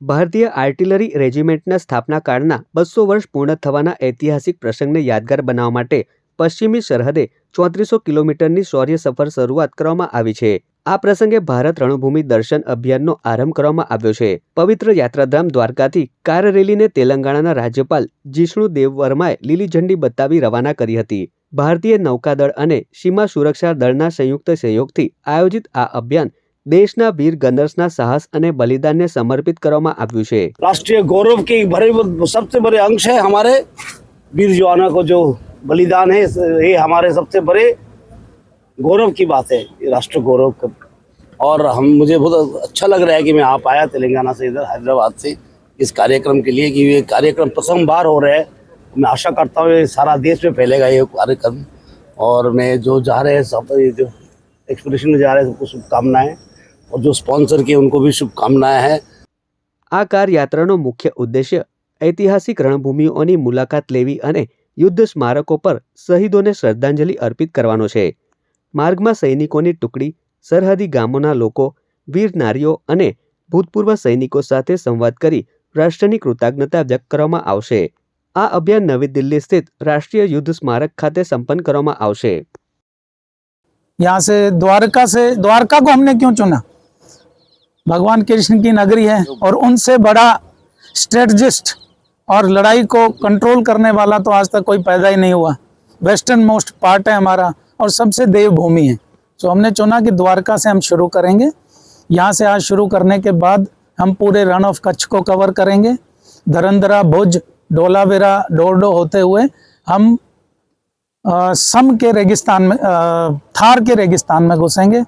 ભારતીય આર્ટિલરી રેજિમેન્ટના સ્થાપના કાળના બસો વર્ષ પૂર્ણ થવાના ઐતિહાસિક પ્રસંગને યાદગાર બનાવવા માટે પશ્ચિમી સરહદે ચોત્રીસો કિલોમીટરની શૌર્ય સફર શરૂઆત કરવામાં આવી છે. આ પ્રસંગે ભારત રણભૂમિ દર્શન અભિયાનનો આરંભ કરવામાં આવ્યો છે. પવિત્ર યાત્રાધામ દ્વારકાથી કાર રેલીને તેલંગાણાના રાજ્યપાલ જિષ્ણુ દેવવર્માએ લીલી ઝંડી બતાવી રવાના કરી હતી. ભારતીય નૌકાદળ અને સીમા સુરક્ષા દળના સંયુક્ત સહયોગથી આયોજિત આ અભિયાન દેશના વીર ગનર્સના સાહસ અને બલિદાનને સમર્પિત કરવામાં આવ્યું છે राष्ट्रीय गौरव के भरे सबसे बड़े अंश है हमारे वीर जवानों को जो बलिदान है ये हमारे सबसे बड़े गौरव की बात है ये राष्ट्र गौरव का और हम मुझे बहुत अच्छा लग रहा है कि मैं आप आया तेलंगाना से इधर हैदराबाद से इस कार्यक्रम के लिए कि ये कार्यक्रम प्रथम बार हो रहा है मैं आशा करता हूँ ये सारा देश में फैलेगा ये कार्यक्रम और मैं जो जा रहे हैं सब ये जो एक्सपोजिशन में जा रहे हैं सबको शुभकामनाएं और जो स्पॉन्सर किए उनको भी शुभकामनाएं हैं આ કાર યાત્રાનો મુખ્ય ઉદ્દેશ્ય ઐતિહાસિક રણભૂમિઓની મુલાકાત લેવી અને યુદ્ધ સ્મારકો પર શહીદોને શ્રદ્ધાંજલિ અર્પિત કરવાનો છે માર્ગમાં સૈનિકોની ટુકડી સરહદી ગામોના લોકો વીર નારીઓ અને ભૂતપૂર્વ સૈનિકો સાથે સંવાદ કરી રાષ્ટ્રની કૃતજ્ઞતા વ્યક્ત કરવામાં આવશે આ અભિયાન નવી દિલ્હી સ્થિત રાષ્ટ્રીય યુદ્ધ સ્મારક ખાતે સંપન્ન કરવામાં આવશે यहाँ से द्वारका से द्वारका को हमने क्यों चुना भगवान कृष्ण की नगरी है और उनसे बड़ा स्ट्रेटजिस्ट और लड़ाई को कंट्रोल करने वाला तो आज तक कोई पैदा ही नहीं हुआ। वेस्टर्न मोस्ट पार्ट है हमारा और सबसे देवभूमि है। तो हमने चुना कि द्वारका से हम शुरू करेंगे। यहाँ से आज शुरू करने के बाद हम पूरे रन ऑफ़ कच्छ को कवर करेंगे। धरंदरा भुज डोलावेरा डोरडो होते हुए हम अ, सम के रेगिस्तान में अ, थार के रेगिस्तान में घुसेंगे।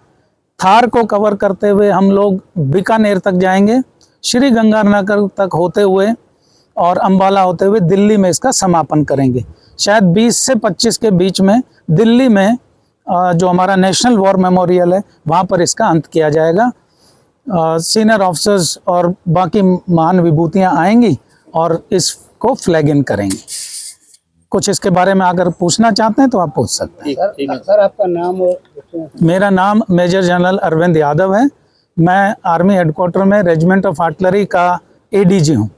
थार को कवर करते हुए हम लोग बीकानेर तक जाएँगे, श्री गंगानगर तक होते हुए और अंबाला होते हुए दिल्ली में इसका समापन करेंगे। शायद 20 से 25 के बीच में दिल्ली में जो हमारा नेशनल वॉर मेमोरियल है, वहाँ पर इसका अंत किया जाएगा। सीनियर ऑफिसर्स और बाकी महान विभूतियाँ आएँगी और इसको फ्लैग इन करेंगे। कुछ इसके बारे में अगर पूछना चाहते हैं तो आप पूछ सकते हैं। सर आपका नाम और मेरा नाम मेजर जनरल अरविंद यादव है। मैं आर्मी हेडक्वार्टर में रेजिमेंट ऑफ़ आर्टिलरी का एडीजी हूँ।